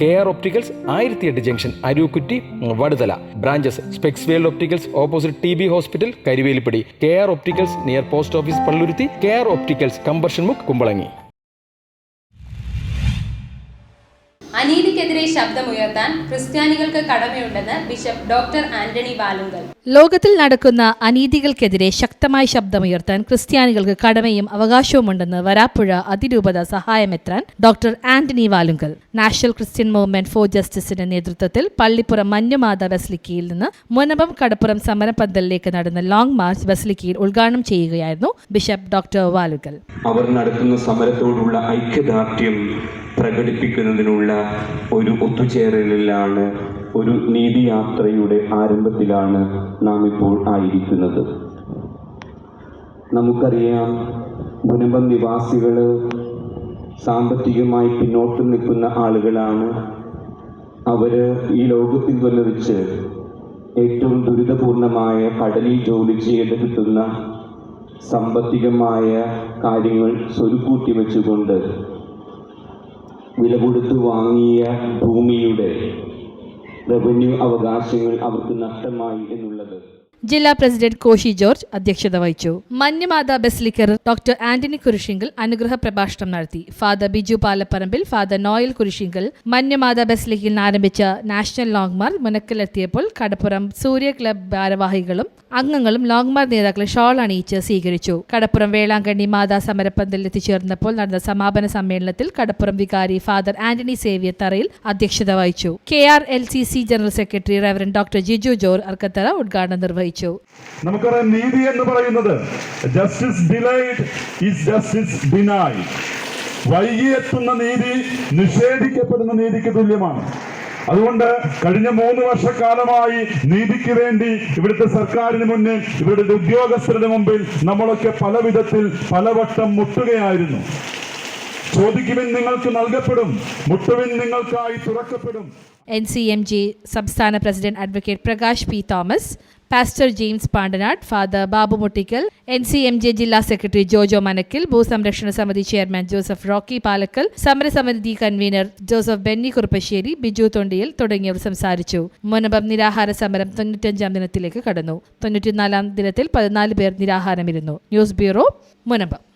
K R opticals ആയിരത്തി എട്ട് junction Arookutty Vaduthala. Branches specs world opticals opposite T B hospital Karuvelippady. K R opticals near post office Palluruthy. K R opticals combustion മുക്ക് കുമ്പളങ്ങി. അനീതിക്കെതിരെ ശബ്ദമുയർത്താൻ ക്രിസ്ത്യാനികൾക്ക് കടമയുണ്ടെന്ന് bishop doctor Antony Balungal ലോകത്തിൽ നടക്കുന്ന അനീതികൾക്കെതിരെ ശക്തമായ ശബ്ദമുയർത്താൻ ക്രിസ്ത്യാനികൾക്ക് കടമയും അവകാശവുമുണ്ടെന്ന് വരാപ്പുഴ അതിരൂപത സഹായമെത്രാൻ doctor Antony Valungal. National Christian movement for ജസ്റ്റിസിന്റെ നേതൃത്വത്തിൽ പള്ളിപ്പുറം മഞ്ഞുമാത ബസ്ലിക്കയിൽ നിന്ന് മുനമ്പം കടപ്പുറം സമരപന്തലിലേക്ക് നടന്ന ലോങ് മാർച്ച് ബസ്ലിക്കയിൽ ഉദ്ഘാടനം ചെയ്യുകയായിരുന്നു ബിഷപ്പ് ഡോക്ടർ വാലുങ്കൽ. അവർ നടത്തുന്ന സമരത്തോടുള്ള ഐക്യദാർഢ്യം പ്രകടിപ്പിക്കുന്നതിനുള്ള ഒരു ഒത്തുചേരലിലാണ് ഒരു നീതിയാത്രയുടെ ആരംഭത്തിലാണ് നാം ഇപ്പോൾ ആയിരിക്കുന്നത്. നമുക്കറിയാം മുനമ്പം നിവാസികൾ സാമ്പത്തികമായി പിന്നോട്ട് നിൽക്കുന്ന ആളുകളാണ്. അവർ ഈ ലോകത്തിൽ തന്നെ വെച്ച് ഏറ്റവും ദുരിതപൂർണമായ കടലിൽ ജോലി ചെയ്ത് കിട്ടുന്ന സാമ്പത്തികമായ കാര്യങ്ങൾ സ്വരുക്കൂട്ടി വെച്ചുകൊണ്ട് വില കൊടുത്ത് വാങ്ങിയ ഭൂമിയുടെ റവന്യൂ അവകാശങ്ങൾ അവർക്ക് നഷ്ടമായി എന്നുള്ളത്. ജില്ലാ പ്രസിഡന്റ് കോശി ജോർജ് അധ്യക്ഷത വഹിച്ചു. മഞ്ഞമാത ബെസ്ലിക്കർ ഡോക്ടർ ആന്റണി കുരിശിങ്കൽ അനുഗ്രഹ പ്രഭാഷണം നടത്തി. ഫാദർ ബിജു പാലപ്പറമ്പിൽ ഫാദർ നോയൽ കുരിശിങ്കൽ മഞ്ഞമാത ബസ്ലിക്കിൽ നിന്ന് ആരംഭിച്ച നാഷണൽ ലോങ് മാർച്ച് മുനക്കിലെത്തിയപ്പോൾ കടപ്പുറം സൂര്യ ക്ലബ് ഭാരവാഹികളും അംഗങ്ങളും ലോങ് മാർച്ച് നേതാക്കളെ ഷോൾ അണിയിച്ച് സ്വീകരിച്ചു. കടപ്പുറം വേളാങ്കണ്ണി മാതാ സമരപ്പന്തലിൽ എത്തിച്ചേർന്നപ്പോൾ നടന്ന സമാപന സമ്മേളനത്തിൽ കടപ്പുറം വികാരി ഫാദർ ആന്റണി സേവിയർ തറയിൽ അധ്യക്ഷത വഹിച്ചു. K R L C C general secretary reverend doctor Jiju ജോർ അർക്കത്തറ ഉദ്ഘാടനം നിർവഹിച്ചു. നമുക്കറിയാം നീതി എന്ന് പറയുന്നത് justice delayed is justice denied വൈകിയെത്തുന്ന നീതി നിഷേധിക്കപ്പെടുന്ന നീതിക്ക് തുല്യമാണ്. അതുകൊണ്ട് കഴിഞ്ഞ മൂന്ന് വർഷക്കാലമായി നീതിക്ക് വേണ്ടി ഇവിടുത്തെ സർക്കാരിന് മുന്നിൽ ഇവിടുത്തെ ഉദ്യോഗസ്ഥരുടെ മുമ്പിൽ നമ്മളൊക്കെ പല വിധത്തിൽ പലവട്ടം മുട്ടുകയായിരുന്നു. ചോദിക്കുവിൻ നിങ്ങൾക്ക് നൽകപ്പെടും മുട്ടുവിൻ നിങ്ങൾക്കായി തുറക്കപ്പെടും. എൻ സി എം ജി സംസ്ഥാന president advocate Prakash P Thomas pastor James Pandanad father Babu Muttikkal N C M J ജില്ലാ സെക്രട്ടറി ജോജോ മനക്കിൽ ഭൂസംരക്ഷണ സമിതി ചെയർമാൻ ജോസഫ് റോക്കി പാലക്കൽ സമരസമിതി കൺവീനർ ജോസഫ് ബെന്നി കുറുപ്പശ്ശേരി ബിജു തൊണ്ടിയൽ തുടങ്ങിയവർ സംസാരിച്ചു. മുനമ്പം നിരാഹാര സമരം തൊണ്ണൂറ്റഞ്ചാം ദിനത്തിലേക്ക് കടന്നു. തൊണ്ണൂറ്റിനാലാം ദിനത്തിൽ പതിനാല് പേർ നിരാഹാരമിരുന്നു. News bureau Munambam